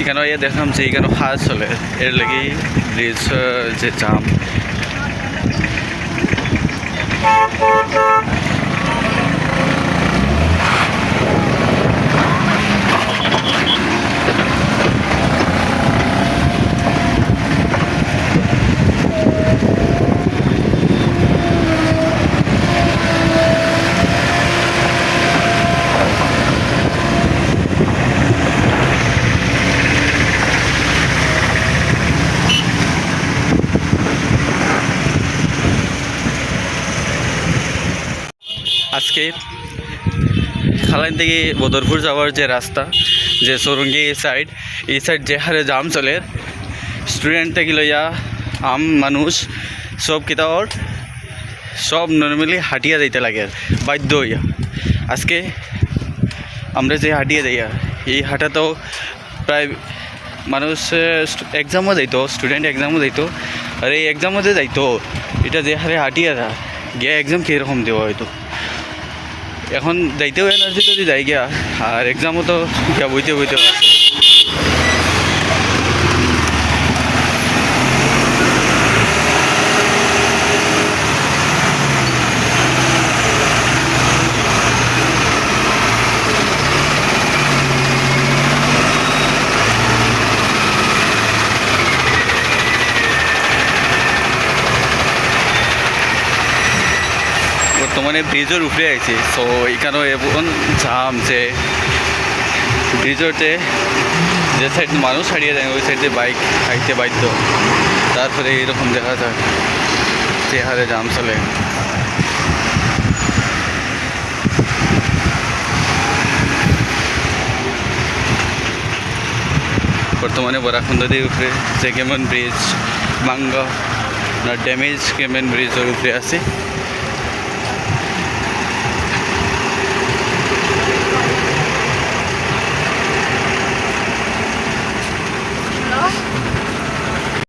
এখানে ইয়ে দেখলাম যে এখানে হাজ চলে। এর লাগি ব্রিজ যে জাম আজকে খালাইন থেকে বদরপুর যাওয়ার যে রাস্তা, যে সরঙ্গি এই সাইড এই সাইড যে হারে জাম চলে স্টুডেন্ট থেকে লইয়া আম মানুষ, সব কিতাবর, সব নর্মালি হাঁটিয়া যাইতে লাগে, বাধ্য হইয়া। আজকে আমরা যে হাঁটিয়ে যাইয়া, এই হাঁটাতেও প্রায় মানুষ এক্সামও যাইতো স্টুডেন্ট এক্সামও যাইতো, আর এই এক্সামও যে যাইতো, এটা যে হারে হাঁটিয়ে যা গিয়া এক্সাম কীরকম দেওয়া হয়তো এখন যাইতেও এনার্জি যদি যাই গিয়া আর এক্সামও তো গিয়া বইতে বইতে আছে। বর্তমানে ব্রিজের উপরে আইছি। সো এখানেও এমন জাম যে ব্রিজের যে সাইড মানুষ হারিয়ে যায়, ওই সাইডে বাইক হাইতে বাধ্য। তারপরে এরকম দেখা যায় যে হারে জাম চলে। বর্তমানে বরাখন্দ দিয়ে উপরে যে কেমন ব্রিজ মাঙ্গা না ড্যামেজ কেমন ব্রিজের উপরে আছে।